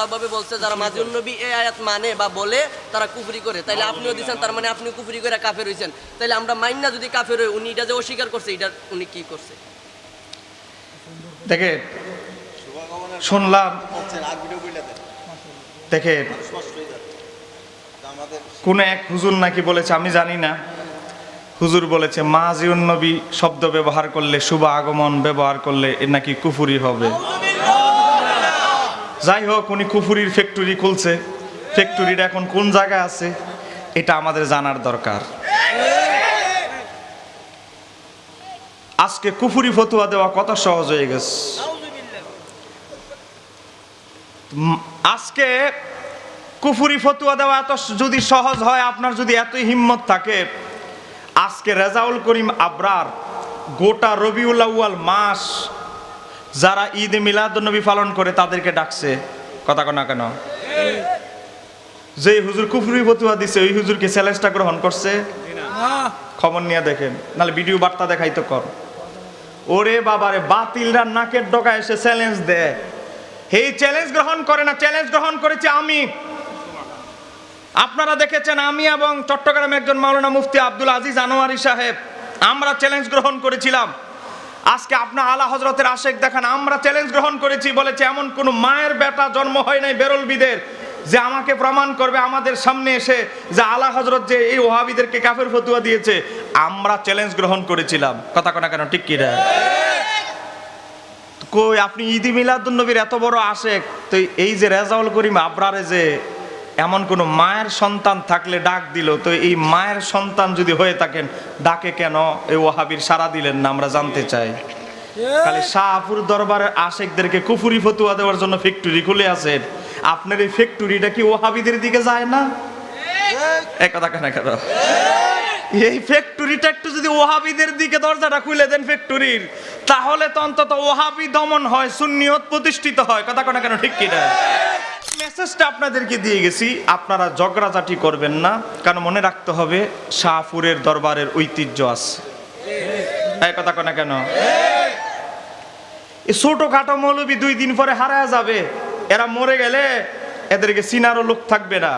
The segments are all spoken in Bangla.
ঢালাভাবে বলছে যারা মাজিউন নবী এই আয়াত মানে বা বলে তারা কুফরি করে। তাইলে আপনিও দিচ্ছেন তার মানে আপনি কুফরি করে কাফের হইছেন। তাইলে আমরা মাইন্না যদি কাফের হই উনি এটা যে অস্বীকার করছে এটা উনি কি করছে? দেখে শুনলাম বলছেন আর ভিডিও বইলে দেন দেখে কোন এক হুজুর নাকি বলেছে আমি জানি না। হুজুর বলেছে মাজিউন নবী শব্দ ব্যবহার করলে শুভ আগমন ব্যবহার করলে এ নাকি কুফুরি হবে। যাই হোক, উনি কুফুরির ফ্যাক্টরি খুলছে। ফ্যাক্টরিটা এখন কোন জায়গায় আছে, এটা আমাদের জানার দরকার। আজকে কুফুরি ফতুয়া দেওয়া কত সহজ হয়ে গেছে। আজকে কুফুরি ফতুয়া দেওয়া এত যদি সহজ হয়, আপনার যদি এতই হিম্মত থাকে, আজকে রেজাউল করিম আবরার গোটা রবিউল মাস যারা ঈদ মিলাদুন্নবী পালন করে তাদেরকে ডাকছে, কথা কনা কেন? যে হুজুর কুফুরি ফতুয়া দিছে, ওই হুজুরকে চ্যালেঞ্জটা গ্রহণ করছে? খবর নিয়ে দেখেন, নাহলে ভিডিও বার্তা দেখাই তো কর। ওরে বাবারে, বাতিলরা নাকের ডগা এসে চ্যালেঞ্জ দেয়। এই চ্যালেঞ্জ গ্রহণ করে না চ্যালেঞ্জ গ্রহণ করেছি আমি। আপনারা দেখেছেন, আমি এবং চট্টগ্রামের একজন মাওলানা মুফতি আব্দুল আজিজ আনোয়ারি সাহেব, আমরা চ্যালেঞ্জ গ্রহণ করেছিলাম। আজকে আপনার আলা হজরতের আশেক দেখান, আমরা চ্যালেঞ্জ গ্রহণ করেছি, বলেছে, এমন কোন মায়ের বেটা জন্ম হয় নাই বেরলবিদের যে আমাকে প্রমাণ করবে আমাদের সামনে এসে যে আলা হজরত যে এই ওহাবিদেরকে কাফের ফতুয়া দিয়েছে। আমরা চ্যালেঞ্জ গ্রহণ করেছিলাম। কথা কোনা কেন, ঠিক কি রে কই, আপনি ঈদি মিলাদুন নবীর এত বড় আশেক, তো এই যে রেজাউল করিম, আবরারে যে এমন কোন মায়ের সন্তান থাকলে ডাক দিল তো এই মায়ের সন্তান যদি হয়ে থাকেন ডাকে কেন? এই ওহাবির সারা দিলেন না আমরা জানতে চাই। খালি শাহপুর দরবারের আশেকদেরকে কুফুরি ফতুয়া দেওয়ার জন্য ফ্যাক্টরি খুলে আছেন আপনার এই ফ্যাক্টরিটা কি ওহাবিদের দিকে যায় না? এক কথা কেন কেন? এই ফ্যাক্টরিটা একটু যদি ওহাবিদের দিকে দরজাটা খুলে দেন ফ্যাক্টরির তাহলে তো অন্তত ওহাবি দমন হয় সুন্নিয়ত প্রতিষ্ঠিত হয়। কথা কোনা কেন ঠিক কিনা? মেসেজটা আপনাদেরকে দিয়ে গেছি, আপনারা ঝগড়াঝাটি করবেন না, কারণ মনে রাখতে হবে শাহপুরের দরবারের ঐতিহ্য আছে। এই কথা কোনা কেন? এই ছোটখাটো মৌলবি দুই দিন পরে হারা যাবে, এরা মরে গেলে এদেরকে চিনারও লোক থাকবে না।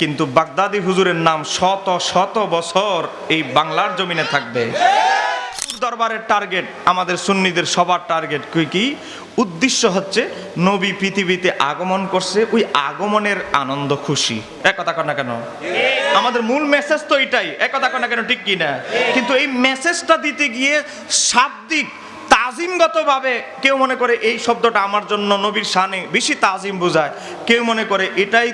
কিন্তু বাগদাদি হুজুরের নাম শত শত বছর এই বাংলার জমিনে থাকবে। দরবারের টার্গেট আমাদের সুন্নিদের সবার টার্গেট কি কি? উদ্দেশ্য হচ্ছে নবী পৃথিবীতে আগমন করছে, ওই আগমনের আনন্দ, খুশি। এক কথা না কেন? আমাদের মূল মেসেজ তো এটাই। এক কথা না কেন, ঠিক কি না কিন্তু এই মেসেজটা দিতে গিয়ে শাব্দিক, তাজিমগতভাবে কেউ মনে করে এই শব্দটা আমার জন্য নবীর শানে বেশি তাজিম বোঝায়। কেউ মনে করে এটাই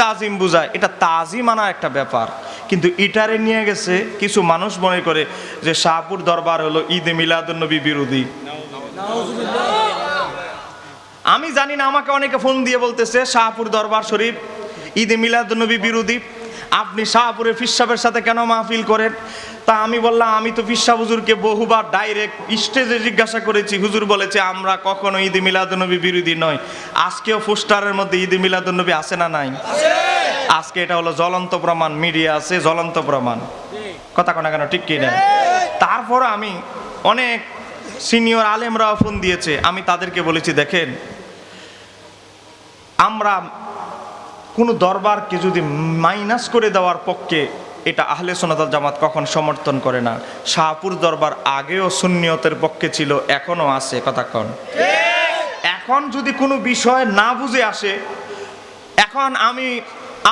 তাজিম বোঝায়। এটা তাজিম আনা একটা ব্যাপার। কিন্তু ইটারে নিয়ে গেছে কিছু মানুষ মনে করে যে শাহপুর দরবার হলো ঈদে মিলাদুন্নবী বিরোধী। আমি জানি না, আমাকে অনেকে ফোন দিয়ে বলতেছে, শাহপুর দরবার শরীফ, ঈদে মিলাদুন্নবী বিরোধী। আপনি শাহপুরের ফিসাবের সাথে কেন মাহফিল করেন? তা আমি বললাম, আমি তো ফিসা হুজুরকে বহুবার ডাইরেক্ট স্টেজে জিজ্ঞাসা করেছি। হুজুর বলেছে, আমরা কখনো ঈদে মিলাদুন্নবী বিরোধী নয় আজকেও পোস্টারের মধ্যে ঈদে মিলাদুন্নবী আছে না নাই? আজকে এটা হলো জ্বলন্ত প্রমাণ, মিডিয়া আছে, জ্বলন্ত প্রমাণ। কথা কোনা কেন, ঠিক কি না তারপর আমি অনেক সিনিয়র আলেমরাও ফোন দিয়েছে। আমি তাদেরকে বলেছি, দেখেন আমরা কোনো দরবারকে যদি মাইনাস করে দেওয়ার পক্ষে এটা আহলে সোনাতাল জামাত কখন সমর্থন করে না শাহপুর দরবার আগেও সুন্নিয়তের পক্ষে ছিল, এখনও আছে, কথা কন এখন যদি কোনো বিষয় না বুঝে আসে, এখন আমি,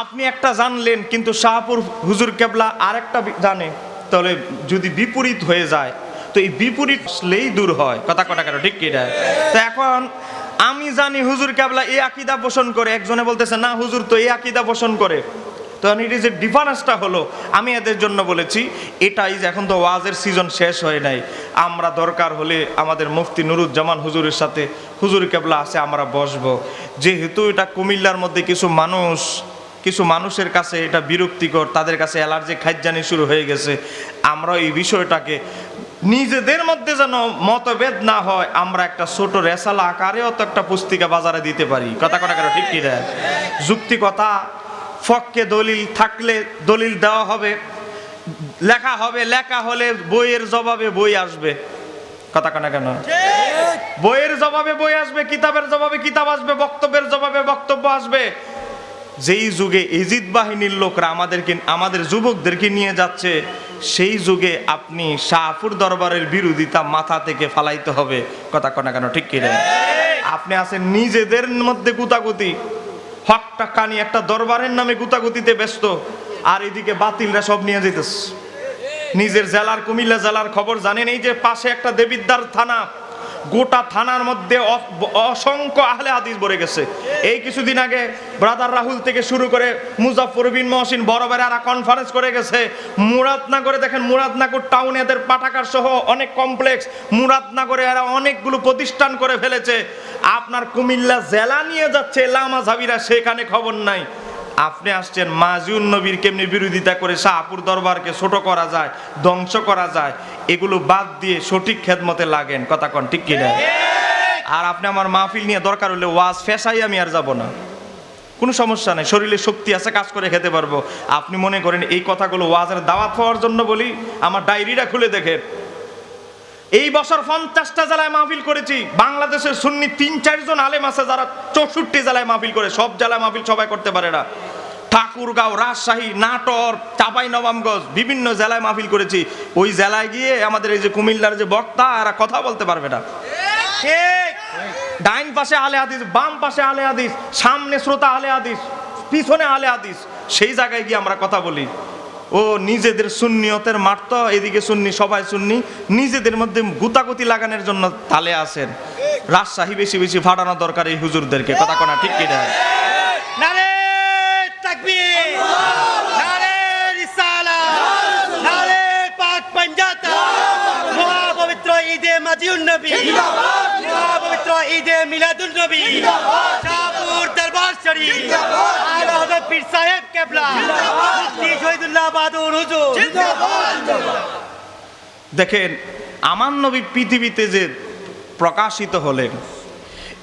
আপনি একটা জানলেন, কিন্তু শাহপুর হুজুর কেবলা আরেকটা জানে, তাহলে যদি বিপরীত হয়ে যায়, তো এই বিপরীত আসলেই দূর হয়, কথা কথা কেন, ঠিক কি? তো এখন আমি জানি হুজুর কেবলা এই আকিদা পোষণ করে। একজনে বলতেছে, না হুজুর, তো এই আকিদা পোষণ করে। তো ইট ইজ এ ডিফারেন্সটা হলো, আমি এদের জন্য বলেছি, এটাই যে এখন তো ওয়াজের সিজন শেষ হয় নাই। আমরা দরকার হলে আমাদের মুফতি নুরুজ্জামান হুজুরের সাথে হুজুর কেবলা আছে, আমরা বসবো। যেহেতু এটা কুমিল্লার মধ্যে কিছু মানুষ, কিছু মানুষের কাছে এটা বিরক্তিকর, তাদের কাছে অ্যালার্জি খাইজানি শুরু হয়ে গেছে। আমরা এই বিষয়টাকে নিজেদের মধ্যে যেন মতভেদ না হয়, আমরা একটা ছোট রেসালা আকারেও তো একটা পুস্তিকা বাজারে দিতে পারি। কথা কথা কেন? ঠিক কি যুক্তি কথা, ফককে দলিল থাকলে দলিল দেওয়া হবে, লেখা হবে, লেখা হলে বইয়ের জবাবে বই আসবে। কথা কানা কেন? বইয়ের জবাবে বই আসবে, কিতাবের জবাবে কিতাব আসবে, বক্তব্যের জবাবে বক্তব্য আসবে। যেই যুগে এজিদ বাহিনীর লোকরা আমাদেরকে, আমাদের যুবকদেরকে নিয়ে যাচ্ছে সেই যুগে আপনি শাহপুর দরবারের বিরোধিতা মাথা থেকে ফালাইতে হবে। কথা কনা কেন, ঠিক কিনা আপনি আছেন নিজেদের মধ্যে গুতাগুতি। হকটা কানি একটা দরবারের নামে গুতাগুতিতে ব্যস্ত। আর এদিকে বাতিলরা সব নিয়ে যেতেছে নিজের জেলার কুমিল্লা জেলার খবর জানেন, এই যে পাশে একটা দেবিদ্দার থানা গোটা থানার মধ্যে অসংখ্য আহলে হাদিস ভরে গেছে। এই কিছুদিন আগে ব্রাদার রাহুল থেকে শুরু করে মুজাফর বিন মহসিন বড় বেড়ারা কনফারেন্স করে গেছে। মুরাদনগরে দেখেন, মুরাদনগর টাউনে এদের পাঠাকার সহ অনেক কমপ্লেক্স মুরাদনগরে এরা অনেকগুলো প্রতিষ্ঠান করে ফেলেছে। আপনার কুমিল্লা জেলা নিয়ে যাচ্ছে লামা জাবিরা সেখানে খবর নাই। আপনি আসছেন মাজিউন নবীর কেমনি বিরোধিতা করে শাহপুর দরবারকে ছোট করা যায় ধ্বংস করা যায় এগুলো বাদ দিয়ে সঠিক খেদমতে লাগেন। কথা কন ঠিক কিনা? আর আপনি আমার মাহফিল নিয়ে দরকার হলে ওয়াজ ফেসাই আমি আর যাব না। কোনো সমস্যা নেই শরীরে শক্তি আছে কাজ করে খেতে পারব। আপনি মনে করেন এই কথাগুলো ওয়াজের দাওয়াত হওয়ার জন্য বলি আমার ডায়েরিটা খুলে দেখেন। এই বছর পঞ্চাশটা জেলায় মাহফিল করেছি। বাংলাদেশের সুন্নি তিন চারজন আলেম আছে যারা চৌষট্টি জেলায় মাহফিল করে, সব জেলায় মাহফিল সবাই করতে পারে না। ঠাকুরগাঁও, রাজশাহী, নাটোর, চাপাই, নবাবগঞ্জ, বিভিন্ন জেলায় মাহফিল করেছি। ওই জেলায় গিয়ে আমাদের এই যে কুমিল্লার যে বক্তা, এরা কথা বলতে পারবে না। ডাইন পাশে আলে হাদিস, বাম পাশে আলে হাদিস, সামনে শ্রোতা আলে হাদিস, পিছনে আলে হাদিস, সেই জায়গায় গিয়ে আমরা কথা বলি। ও নিজেদের সুন্নিয়তের মাঠ তো, এদিকে সুন্নি, সবাই সুন্নি, নিজেদের মধ্যে গুতাগুতি লাগানোর জন্য তালে আছেন। রাজশাহী বেশি বেশি ফাটানো দরকার এই হুজুরদেরকে, কথা কোনা ঠিক কিনা? দরবার শরীফ পীর সাহেব কেবলা দেখেন, আমার নবী পৃথিবীতে যে প্রকাশিত হলেন,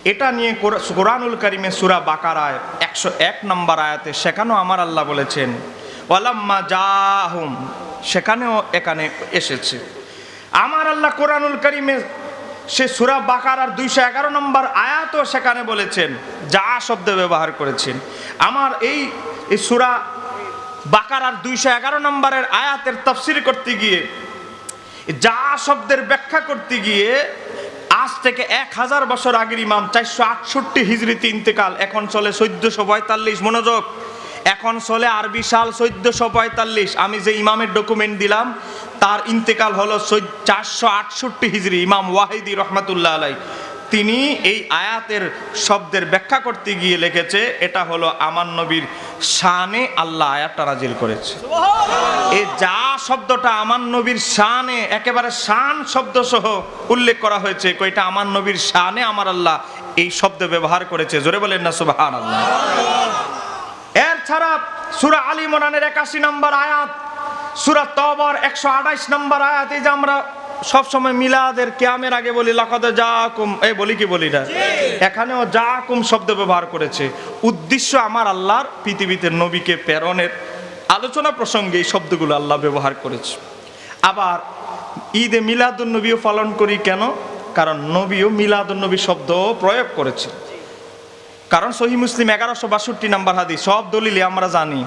এটা নিয়ে কোর- কোরআনুল কারিমে সুরা বাকারায় একশো এক নম্বর আয়াতে সেখানেও আমার আল্লাহ বলেছেন, ওয়ালাম্মা জাহুম সেখানেও এখানে এসেছে। আমার আল্লাহ কোরআনুল করিমে সে সুরা বাকারার দুইশো এগারো নম্বর আয়াতও সেখানে বলেছেন, যা শব্দ ব্যবহার করেছেন। আমার এই সুরা বাকারার দুইশো এগারো নম্বরের আয়াতের তফসির করতে গিয়ে, যা শব্দের ব্যাখ্যা করতে গিয়ে, আজ থেকে এক হাজার বছর আগের ইমাম চারশো আটষট্টি হিজড়িতে ইন্তেকাল এখন চলে চোদ্দশো পঁয়তাল্লিশ মনোযোগ। এখন চলে আরবি সাল চোদ্দশো পঁয়তাল্লিশ। আমি যে ইমামের ডকুমেন্ট দিলাম, তার ইন্তেকাল হলো চারশো আটষট্টি হিজড়ি ইমাম ওয়াহিদি রহমাতুল্লাহ আলাই তিনি এই আয়াতের শব্দের ব্যাখ্যা করতে গিয়ে লিখেছে এটা হলো আমার নবীর শানে আল্লাহ আয়াতটা নাজিল করেছে। এই যা শব্দটা আমার নবীর শানে একেবারে শান শব্দ সহ উল্লেখ করা হয়েছে কইটা আমার নবীর শানে আমার আল্লাহ এই শব্দ ব্যবহার করেছে জোরে বলেন না সুবাহান আল্লাহ এর ছাড়া সুরা আলী মোরানের একাশি নম্বর আয়াত সুরা তবর একশো আঠাইশ নম্বর আয়াত এই যে আমরা সব সময় মিলাদের কেয়ামের আগে বলি লাকাদ জাকুম এই বলি কি বলি না এখানেও জাকুম শব্দ ব্যবহার করেছে। উদ্দেশ্য আমার আল্লাহর পৃথিবীতে নবীকে প্রেরণের আলোচনা প্রসঙ্গে এই শব্দগুলো আল্লাহ ব্যবহার করেছে। আবার ঈদে মিলাদুন নবীও পালন করি কেন? কারণ নবীও মিলাদুন নবী শব্দ প্রয়োগ করেছে। কারণ সহি মুসলিম এগারোশো বাষট্টি নাম্বার হাদি সব দলিলে আমরা জানি।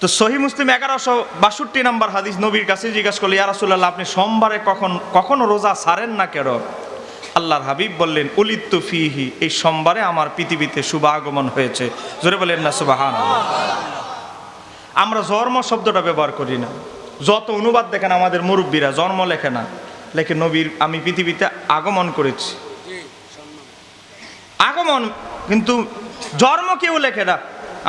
তো সহি মুসলিম এগারোশো বাষট্টি নাম্বার হাদিস নবীর কাছে জিজ্ঞাসা করলে ইয়ারাসুল্লাহ আপনি সোমবারে কখন, কখনো রোজা সারেন না কেন? আল্লাহর হাবিব বললেন, উলিত্তু ফিহি, এই সোমবারে আমার পৃথিবীতে শুভ আগমন হয়েছে। জোরে বলেন না সুবাহান আমরা জন্ম শব্দটা ব্যবহার করি না। যত অনুবাদ দেখেন, আমাদের মুরব্বীরা জন্ম লেখে না। লেখে নবীর, আমি পৃথিবীতে আগমন করেছি। আগমন, কিন্তু জন্ম কেউ লেখে না।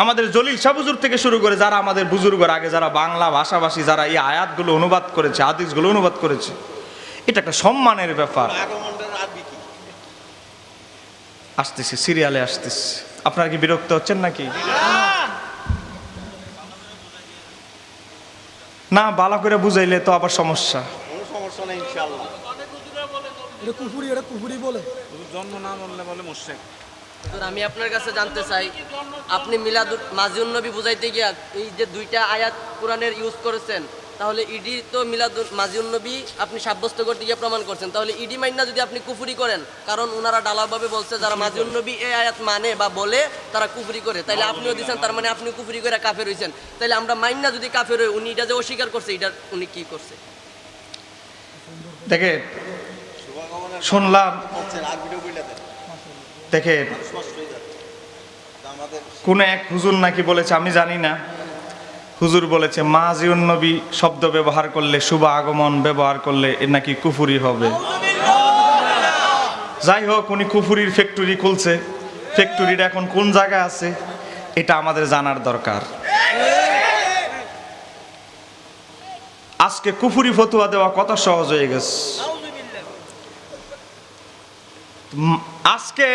আমাদের জলিল সাবুজুর থেকে শুরু করে যারা আমাদের বুজুর্গর আগে যারা বাংলা ভাষাভাষী যারা এই আয়াতগুলো অনুবাদ করেছে আদিসগুলো অনুবাদ করেছে এটা একটা সম্মানের ব্যাপার। আসতেছে সিরিয়ালে আসতেছে। আপনারা কি বিরক্ত হচ্ছেন নাকি? না বালা করে বুঝাইলে তো আবার সমস্যা। সমস্যা নেই ইনশাআল্লাহ এটা কুফুরি এটা কুফুরি বলে। জন্ম না বললে বলে মোশেক হুজুর, আমি আপনার কাছে জানতে চাই আপনি মিলাদুল মাজিউন নবী বুঝাইতে গিয়া এই যে দুইটা আয়াত কোরআনের ইউজ করেছেন তাহলে ইডি তো মিলাদ মাজিউন নবী আপনি সাব্যস্ত করতে গিয়ে প্রমাণ করছেন। তাহলে ইডি মাইনা যদি আপনি কুফুরি করেন কারণ ওনারা ডালাভাবে বলছে যারা মাজিউন নবী এই আয়াত মানে বা বলে তারা কুফুরি করে। তাইলে আপনিও দিচ্ছেন তার মানে আপনি কুফুরি করে কাফের হইছেন। তাইলে আমরা মাইনা যদি কাফের হই উনি এটা যে অস্বীকার করছে এটা উনি কি করছে? দেখে শুনলাম হচ্ছে আর ভিডিও বইলা দেন দেখে কোন এক হুজুর নাকি বলেছে, আমি জানি না। হুজুর বলেছে, মাজিউন নবী শব্দ ব্যবহার করলে, শুভ আগমন ব্যবহার করলে এর নাকি কুফুরি হবে। যাই হোক, উনি কুফুরির ফ্যাক্টরি খুলছে। ফ্যাক্টরিটা এখন কোন জায়গায় আছে, এটা আমাদের জানার দরকার। আজকে কুফুরি ফতুয়া দেওয়া কত সহজ হয়ে গেছে। আজকে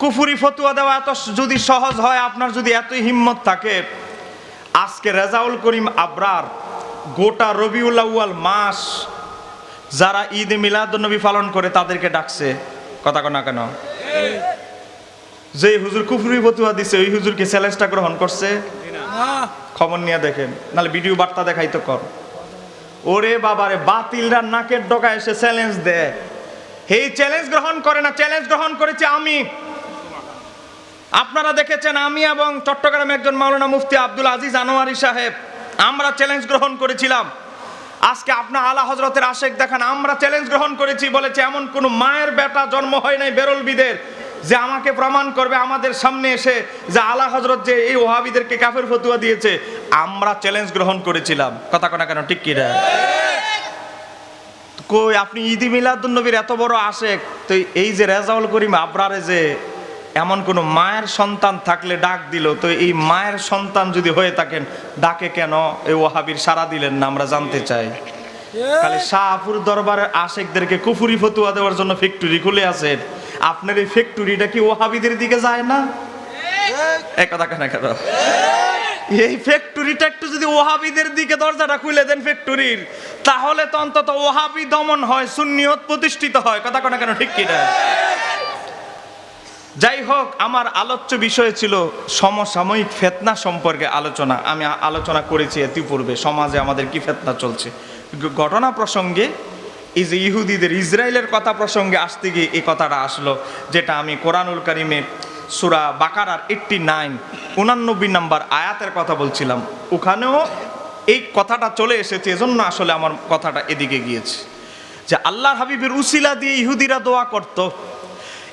কুফুরি ফতুয়া দেওয়া এত যদি সহজ হয়, আপনার যদি এতই হিম্মত থাকে, আজকে রেজাউল করিম আবরার গোটা রবিউল আউয়াল মাস যারা ঈদ মিলাদুন্নবী পালন করে, তাদেরকে ডাকছে। কথা কনা কেন? যে হুজুর কুফুরি ফতুয়া দিছে, ওই হুজুরকে চ্যালেঞ্জটা গ্রহণ করছে। খবর নিয়ে দেখেন, নাহলে ভিডিও বার্তা দেখাই তো কর। ওরে বাবারে, বাতিলরা নাকের ডগায় এসে চ্যালেঞ্জ দেয়। এই চ্যালেঞ্জ গ্রহণ করে না চ্যালেঞ্জ গ্রহণ করেছি আমি। আপনারা দেখেছেন আমি এবং চট্টগ্রামে একজন মাওলানা মুফতি আব্দুল আজিজ আনোয়ারি সাহেব, আমরা চ্যালেঞ্জ গ্রহণ করেছিলাম। আজকে আপনার আলা হজরতের আশেক দেখান, আমরা চ্যালেঞ্জ গ্রহণ করেছি বলেছে, এমন কোন মায়ের বেটা জন্ম হয় নাই বেরলবিদের, যে আমাকে প্রমাণ করবে আমাদের সামনে এসে, যে আলা হজরত যে এই ওহাবিদেরকে কাফের ফতুয়া দিয়েছে, আমরা চ্যালেঞ্জ গ্রহণ করেছিলাম। কথা কথা কেন, ঠিক কিনা? কই, আপনি ঈদি মিলাদুন্নবীর এত বড় আশেক। তো এই যে রেজাউল করিম আবরারে যে এমন কোন মায়ের সন্তান থাকলে ডাক দিল, তো এই মায়ের সন্তান যদি হয়ে থাকেন, ডাকে কেন? এই ওহাবির সারা দিলেন না, আমরা জানতে চাই। খালি শাহপুর দরবারের আশেকদেরকে কুফুরি ফতুয়া দেওয়ার জন্য ফ্যাক্টরি খুলে আছেন আপনার এই ফ্যাক্টরিটা কি ওহাবিদের দিকে যায় না? এক কেন কেন? এই ফ্যাক্টরিটা একটু যদি ওহাবিদের দিকে দরজাটা খুলে দেন ফ্যাক্টরির তাহলে তো অন্তত ওহাবি দমন হয়, সুন্নিয়ত প্রতিষ্ঠিত হয়। কথা কোনো কেন, ঠিক কিনা? যাই হোক, আমার আলোচ্য বিষয় ছিল সমসাময়িক ফেতনা সম্পর্কে আলোচনা। আমি আলোচনা করেছি ইতিপূর্বে, সমাজে আমাদের কি ফেতনা চলছে। ঘটনা প্রসঙ্গে, এই যে ইহুদিদের, ইসরায়েলের কথা প্রসঙ্গে আসতে গিয়ে এই কথাটা আসলো, যেটা আমি কোরআনুল কারিমের সুরা বাকারার এইট্টি নাইন উনানব্বই নাম্বার আয়াতের কথা বলছিলাম। ওখানেও এই কথাটা চলে এসেছে, এজন্য আসলে আমার কথাটা এদিকে গিয়েছে। যে আল্লাহ হাবিবের উসিলা দিয়ে ইহুদিরা দোয়া করতো।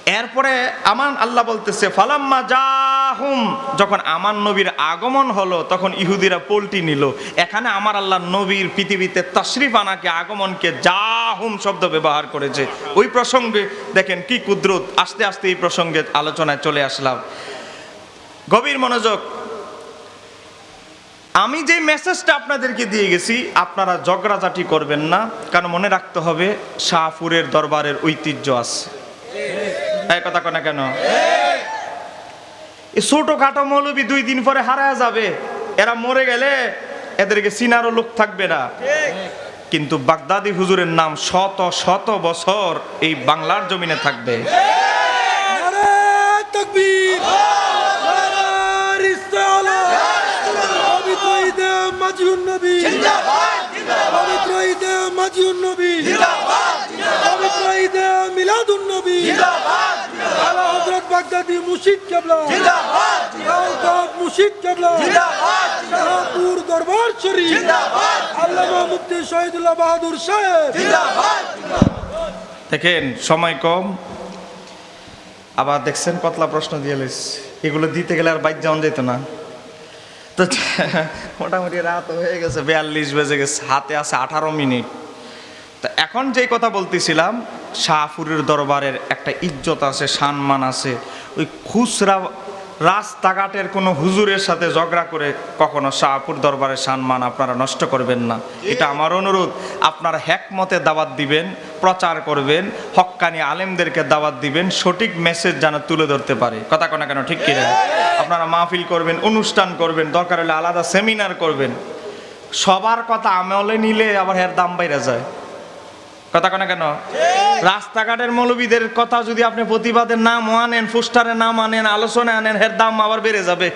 এরপরে আমার আল্লাহ বলতেছে, ফালাম্মা জাহুম। যখন আমার নবীর আগমন হলো, তখন ইহুদিরা পল্টি নিল। এখানে আমার আল্লাহ নবীর পৃথিবীতে তশরিফ আনাকে আগমনকে জাহুম শব্দ ব্যবহার করেছে। ওই প্রসঙ্গে দেখেন কি কুদরত, আস্তে আস্তে এই প্রসঙ্গে আলোচনায় চলে আসলাম। গভীর মনোযোগ। আমি যে মেসেজটা আপনাদেরকে দিয়ে গেছি, আপনারা ঝগড়াঝাটি করবেন না, কারণ মনে রাখতে হবে, শাহপুরের দরবারের ঐতিহ্য আছে। এই কথা কনা কেন? এই ছোট খাটো মৌলবী দুই দিন পরে হারায় যাবে। এরা মরে গেলে এদেরকে চিনারও লোক থাকবে না। কিন্তু বাগদাদি হুজুরের নাম শত শত বছর এই বাংলার জমিনে থাকবে। পবিত্র ঈদে মাজিউন নবী পবিত্র ঈদে মাজিউন নবী পবিত্র ঈদে মিলাদুন নবী আলা হযরত বাগদাদি মুর্শিদ কেবলা। জিন্দাবাদ। মুর্শিদ কেবলা। শাহপুর দরবার শরীফ। আল্লামা মুফতি শহীদুল্লাহ বাহাদুর সাহেব। দেখেন সময় কম। আবার দেখছেন কতলা প্রশ্ন দিয়ে লিস এগুলো দিতে গেলে আর বাইক যাওয়া যেত না। তো মোটামুটি রাত হয়ে গেছে বিয়াল্লিশ বেজে গেছে হাতে আছে আঠারো মিনিট। তা এখন যেই কথা বলতেছিলাম, শাহপুরের দরবারের একটা ইজ্জত আছে, সম্মান আছে, ওই খুচরা রাস্তাঘাটের কোনো হুজুরের সাথে ঝগড়া করে কখনো শাহপুর দরবারের সম্মান আপনারা নষ্ট করবেন না। এটা আমার অনুরোধ। আপনারা হ্যাকমতে দাওয়াত দিবেন, প্রচার করবেন হক্কানি আলেমদেরকে দাওয়াত দিবেন, সঠিক মেসেজ যেন তুলে ধরতে পারে। কথা কনা কেন, ঠিক কিনা? আপনারা মাহফিল করবেন, অনুষ্ঠান করবেন, দরকার হলে আলাদা সেমিনার করবেন। সবার কথা আমলে নিলে আবার এর দাম বাইরে যায়। কথা কেন কেন? রাস্তাঘাটের মৌলবীদের কথা যদি আপনি প্রতিবাদের নাম আনেন পোস্টারের নাম আনেন আলোচনা আনেন এর দাম আবার বেড়ে যাবে।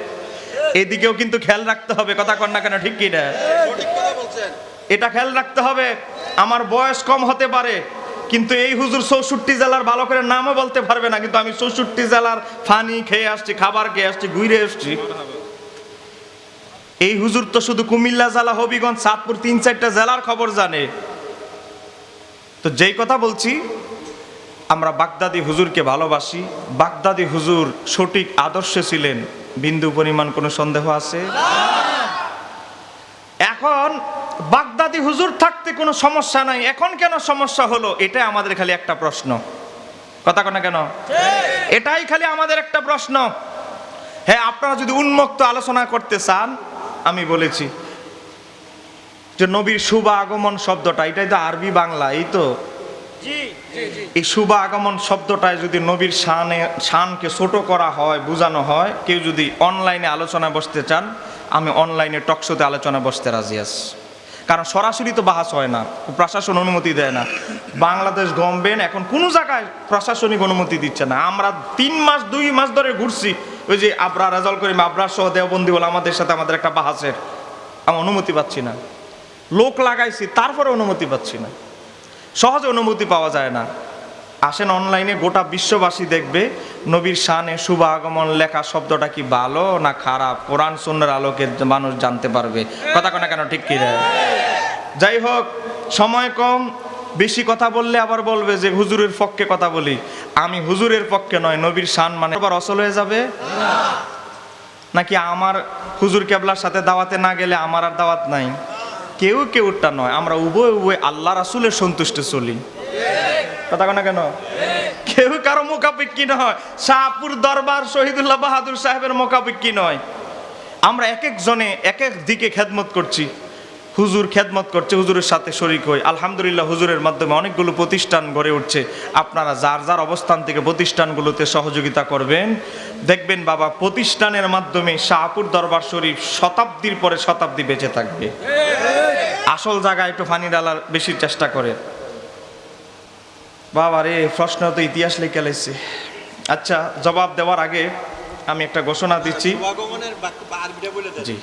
এদিকেও কিন্তু খেয়াল রাখতে হবে কথা কন না কেন ঠিক কি না এটা খেয়াল রাখতে হবে আমার বয়স কম হতে পারে কিন্তু এই হুজুর চৌষট্টি জেলার ভালো করে নামও বলতে পারবে না কিন্তু আমি চৌষট্টি জেলার ফানি খেয়ে আসছি খাবার খেয়ে আসছি ঘুরে আসছি। এই হুজুর তো শুধু কুমিল্লা জেলা হবিগঞ্জ সাতপুর তিন চারটা জেলার খবর জানে। তো যেই কথা বলছি, আমরা বাগদাদি হুজুরকে ভালোবাসি। বাগদাদি হুজুর সঠিক আদর্শে ছিলেন, বিন্দু পরিমাণ কোনো সন্দেহ আছে? এখন বাগদাদি হুজুর থাকতে কোনো সমস্যা নাই। এখন কেন সমস্যা হলো? এটা আমাদের খালি একটা প্রশ্ন। কথা কেন কেন? এটাই খালি আমাদের একটা প্রশ্ন। হ্যাঁ আপনারা যদি উন্মুক্ত আলোচনা করতে চান, আমি বলেছি। যে নবীর শুভ আগমন শব্দটা এটাই তো আরবি বাংলা এই তো? এই শুভ আগমন শব্দটায় যদি নবীর শানে শানকে ছোট করা হয় বোঝানো হয় কেউ যদি অনলাইনে আলোচনা বসতে চান আমি অনলাইনে টকশোতে আলোচনা বসতে রাজি আছি। কারণ সরাসরি তো বাহাস হয় না প্রশাসন অনুমতি দেয় না। বাংলাদেশ গভর্নমেন্ট এখন কোনো জায়গায় প্রশাসনিক অনুমতি দিচ্ছে না। আমরা তিন মাস দুই মাস ধরে ঘুরছি ওই যে আবরা রেজল করিম আবরার সহ দেওবন্দি বলে আমাদের সাথে আমাদের একটা বাহাসের আমি অনুমতি পাচ্ছি না। লোক লাগাইছি, তারপরে অনুমতি পাচ্ছি না। সহজে অনুমতি পাওয়া যায় না। আসেন অনলাইনে গোটা বিশ্ববাসী দেখবে, নবীর শানে শুভ আগমন লেখা শব্দটা কি ভালো না খারাপ? কোরআন, সুন্নার আলোকে মানুষ জানতে পারবে। কথা কোনা কেন, ঠিক কি যাই হোক, সময় কম, বেশি কথা বললে আবার বলবে যে হুজুরের পক্ষে কথা বলি। আমি হুজুরের পক্ষে নয়, নবীর শান মানে আবার অসল হয়ে যাবে? নাকি আমার হুজুর কেবলার সাথে দাওয়াতে না গেলে আমার আর দাওয়াত নাই? কেউ কেউটা নয়, আমরা উভয় উভয় আল্লাহ রাসুলের সন্তুষ্টে চলি। কথা না কেন? কেউ কারও মোকাবিকি নয়, শাহপুর দরবার শহীদুল্লাহ বাহাদুর সাহেবের মোকাবিকি নয়। আমরা এক এক জনে এক এক দিকে খেদমত করছি, হুজুর খেদমত করছে, হুজুরের সাথে শরিক হই। আলহামদুলিল্লাহ, হুজুরের মাধ্যমে অনেকগুলো প্রতিষ্ঠান গড়ে উঠছে। আপনারা যার যার অবস্থান থেকে প্রতিষ্ঠানগুলোতে সহযোগিতা করবেন। দেখবেন বাবা, প্রতিষ্ঠানের মাধ্যমে শাহপুর দরবার শরীফ শতাব্দীর পরে শতাব্দী বেঁচে থাকবে। আসল জায়গায় একটু ফানি ডালার বেশি চেষ্টা করে। বাবা রে প্রশ্ন তো ইতিহাস লিখে লাইছে। আচ্ছা জবাব দেওয়ার আগে আমি একটা ঘোষণা দিচ্ছি। জি।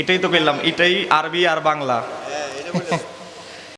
এটাই তো বললাম এটাই আরবি আর বাংলা। হ্যাঁ